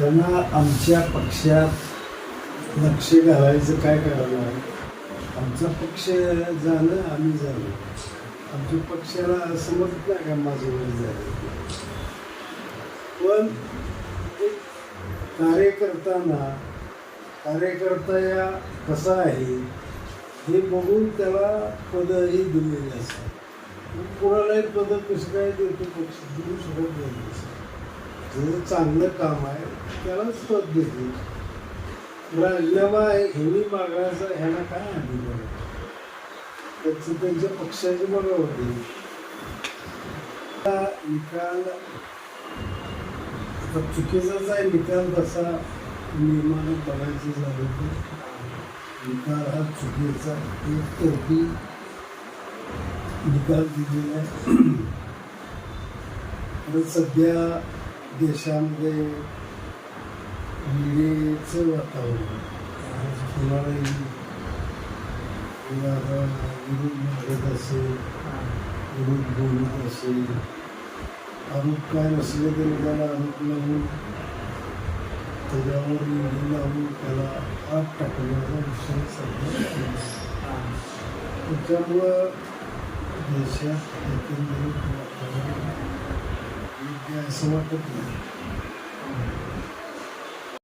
त्यांना आमच्या पक्षात लक्ष घालायचं काय करणार? आमचा पक्ष जाणं आम्ही जाणं आमच्या पक्षाला समजत नाही का माझं वेळ झालं? पण एक कार्यकर्त्यांना कार्यकर्ता या कसा आहे हे बघून त्याला पदही दिलेली असतात कोणालाही पद कसं काय देतो पक्ष? देऊ शकत नाही जे चांगलं काम आहे त्यालाच पद देते. राजीनामा मी मागण्याचा ह्याना काय अधिकार आहे? त्याचं त्यांच्या पक्षाचे बघा होते. निकाल आता चुकीचाच आहे निकाल तसा निर्माण बघायचं झालं तर निकाल हा चुकीचा एक तर्फी निकाल दिलेला आहे. तर सध्या देशामध्ये विजेचं वातावरण कुणालाही कुणाला विरोध मागत असेल विरोध बोलत असेल आरोप काय नसले तरी त्याला आरोप लावून त्याच्यावर निधी लावून त्याला आत टाकण्याचा विषय सध्या त्याच्यामुळं देशात एकंदरीत वातावरण योग्य आहे असं वाटत नाही